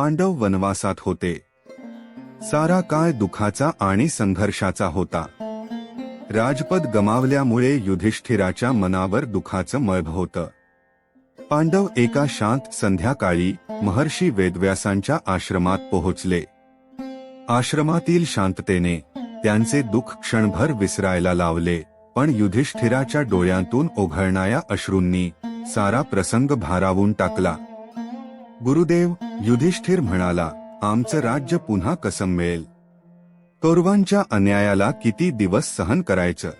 पांडव वनवासात होते. सारा काळ दुखाचा आणि संघर्षाचा होता. राजपद गमावल्यामुळे युधिष्ठिराच्या मनावर दुखाचं मळभ होतं. पांडव एका शांत संध्याकाळी महर्षी वेदव्यासांच्या आश्रमात पोहोचले. आश्रमातील शांततेने त्यांचे दुःख क्षणभर विसरायला लावले पण युधिष्ठिराच्या डोळ्यांतून ओघळणाऱ्या अश्रूंनी सारा प्रसंग भारावून टाकला. गुरुदेव युधिष्ठिर म्हणाला आमचं राज्य पुन्हा कसं मिळेल. कौरवांच्या अन्यायाला किती दिवस सहन करायचं?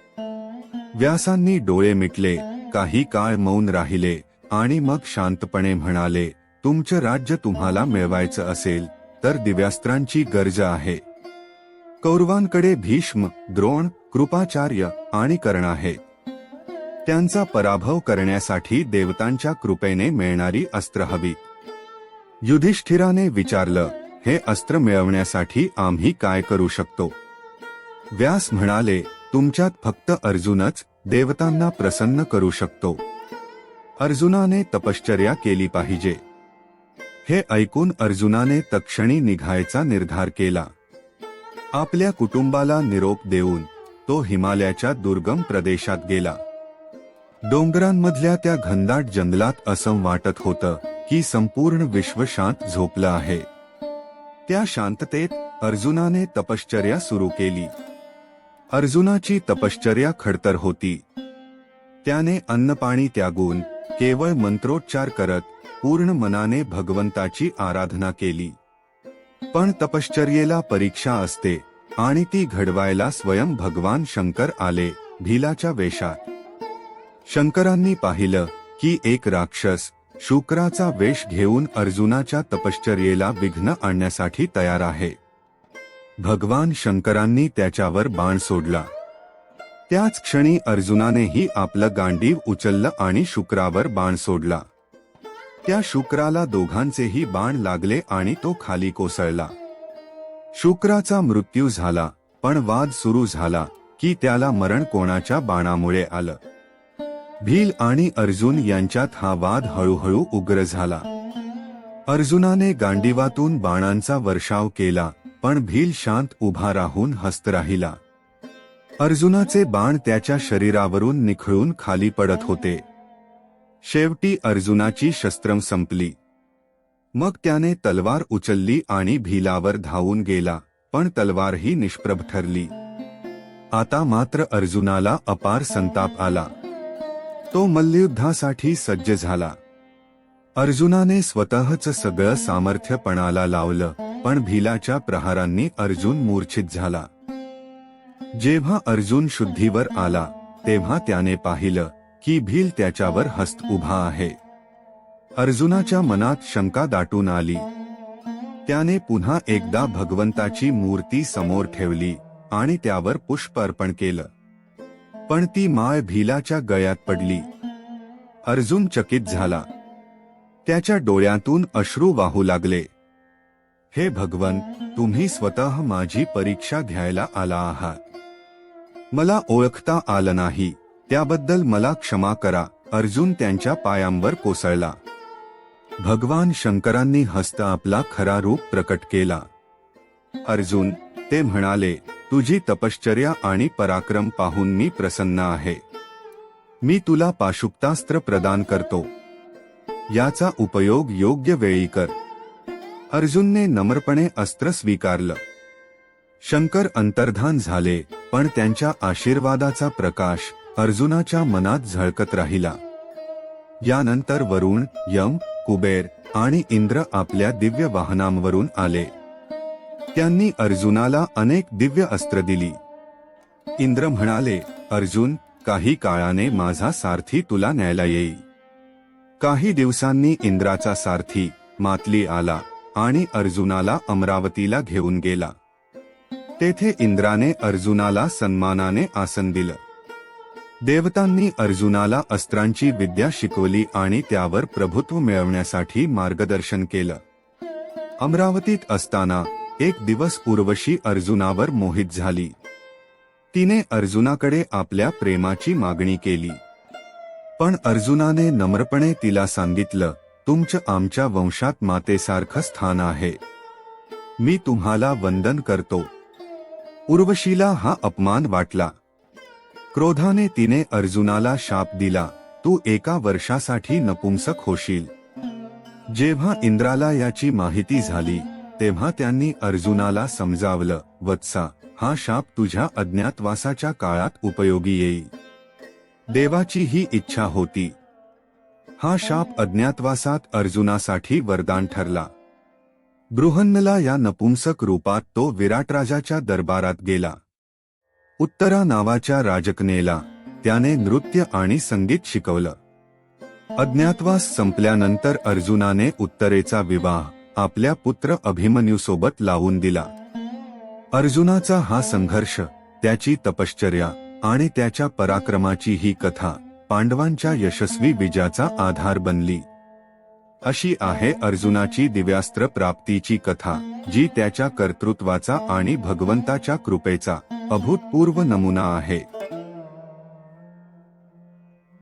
व्यासांनी डोळे मिटले काही काळ मौन राहिले आणि मग शांतपणे म्हणाले तुमचं राज्य तुम्हाला मिळवायचं असेल तर दिव्यास्त्रांची गरज आहे. कौरवांकडे भीष्म द्रोण कृपाचार्य आणि कर्ण आहे. त्यांचा पराभव करण्यासाठी देवतांच्या कृपेने मिळणारी अस्त्र हवी. युधिष्ठिराने विचारलं हे अस्त्र मिळवण्यासाठी आम्ही काय करू शकतो? व्यास म्हणाले तुमच्यात फक्त अर्जुनच देवतांना प्रसन्न करू शकतो. अर्जुनाने तपश्चर्या केली पाहिजे. हे ऐकून अर्जुनाने तक्षणी निघायचा निर्धार केला. आपल्या कुटुंबाला निरोप देऊन तो हिमालयाच्या दुर्गम प्रदेशात गेला. डोंगरांमधल्या त्या घनदाट जंगलात असं वाटत होतं. की संपूर्ण विश्व शांत झोपलं आहे. त्या शांततेत अर्जुनाने तपश्चर्या सुरू केली. अर्जुनाची तपश्चर्या खडतर होती. त्याने अन्नपाणी त्यागून केवळ मंत्रोच्चार करत पूर्ण मनाने भगवंताची आराधना केली. पण तपश्चर्येला परीक्षा असते आणि ती घडवायला स्वयं भगवान शंकर आले भीलाच्या वेशात शंकरांनी पाहिलं की एक राक्षस शुक्राचा वेश घेऊन अर्जुनाच्या तपश्चर्येला विघ्न आणण्यासाठी तयार आहे. भगवान शंकरांनी त्याच्यावर बाण सोडला. त्याच क्षणी अर्जुनानेही आपलं गांडीव उचललं आणि शुक्रावर बाण सोडला. त्या शुक्राला दोघांचेही बाण लागले आणि तो खाली कोसळला. शुक्राचा मृत्यू झाला पण वाद सुरू झाला की त्याला मरण कोणाच्या बाणामुळे आलं? भील आणि अर्जुन यांच्यात हा वाद हळूहळू उग्र झाला. अर्जुनाने गांडीवातून बाणांचा वर्षाव केला पण भील शांत उभा राहून हस्त राहिला. अर्जुनाचे बाण त्याच्या शरीरावरून निखळून खाली पडत होते. शेवटी अर्जुनाची शस्त्रम संपली. मग त्याने तलवार उचलली आणि भीलावर धावून गेला पण तलवारही निष्प्रभ ठरली. आता मात्र अर्जुनाला अपार संताप आला. तो मल्लयुद्धासाठी सज्ज झाला. अर्जुनाने स्वतःच सगळं सामर्थ्य पणाला लावलं पण भीलाच्या प्रहारांनी अर्जुन मूर्छित झाला. जेव्हा अर्जुन शुद्धीवर आला तेव्हा त्याने पाहिलं की भील त्याच्यावर हस्त उभा आहे. अर्जुनाच्या मनात शंका दाटून आली. त्याने पुन्हा एकदा भगवंताची मूर्ती समोर ठेवली आणि त्यावर पुष्प अर्पण केलं. पण ती माळ भिलाच्या गळ्यात पडली. अर्जुन चकित झाला. त्याच्या डोळ्यातून अश्रू वाहू लागले. हे भगवन तुम्ही स्वतः माझी परीक्षा घ्यायला आला आहात. मला ओळखता आलं नाही त्याबद्दल मला क्षमा करा. अर्जुन त्यांच्या पायांवर कोसळला. भगवान शंकरांनी हस्त आपला खरा रूप प्रकट केला. अर्जुन ते म्हणाले तुझी तपश्चर्या आणि पराक्रम पाहून मी प्रसन्न आहे. मी तुला पाशुक्तास्त्र प्रदान करतो. याचा उपयोग योग्य वेळी कर. अर्जुनने नम्रपणे अस्त्र स्वीकारलं. शंकर अंतर्धान झाले पण त्यांच्या आशीर्वादाचा प्रकाश अर्जुनाच्या मनात झळकत राहिला. यानंतर वरुण यम कुबेर आणि इंद्र आपल्या दिव्य वाहनांवरून आले. त्यांनी अर्जुनाला अनेक दिव्य अस्त्र दिली. इंद्र म्हणाले अर्जुन काही काळाने माझा सारथी तुला न्यायला येईल काही दिवसांनी इंद्राचा सारथी मातली आला आणि अर्जुनाला अमरावतीला घेऊन गेला. तेथे इंद्राने अर्जुनाला सन्मानाने आसन दिलं. देवतांनी अर्जुनाला अस्त्रांची विद्या शिकवली आणि त्यावर प्रभुत्व मिळवण्यासाठी मार्गदर्शन केलं. अमरावतीत असताना एक दिवस उर्वशी अर्जुनावर मोहित झाली. तिने अर्जुनाकडे आपल्या प्रेमाची मागणी केली. पण अर्जुनाने नम्रपणे तिला सांगितलं तुमचं आमच्या वंशात मातेसारखं स्थान आहे. मी तुम्हाला वंदन करतो. उर्वशीला हा अपमान वाटला. क्रोधाने तिने अर्जुनाला शाप दिला तू एका वर्षासाठी नपुंसक होशील. जेव्हा इंद्राला याची माहिती झाली तेव्हा त्यांनी अर्जुनाला समजावलं वत्सा हा शाप तुझ्या अज्ञातवासाच्या काळात उपयोगी येईल. देवाची ही इच्छा होती. हा शाप अज्ञातवासात अर्जुनासाठी वरदान ठरला. बृहन्नला या नपुंसक रूपात तो विराटराजाच्या दरबारात गेला. उत्तरा नावाच्या राजकनेला त्याने नृत्य आणि संगीत शिकवलं. अज्ञातवास संपल्यानंतर अर्जुनाने उत्तरेचा विवाह आपल्या पुत्र अभिमन्यूसोबत लावून दिला. अर्जुनाचा हा संघर्ष त्याची तपश्चर्या आणि त्याच्या पराक्रमाची ही कथा पांडवांच्या यशस्वी विजयाचा आधार बनली. अशी आहे अर्जुनाची दिव्यास्त्र प्राप्तीची कथा जी त्याच्या कर्तृत्वाचा आणि भगवंताच्या कृपेचा अभूतपूर्व नमुना आहे.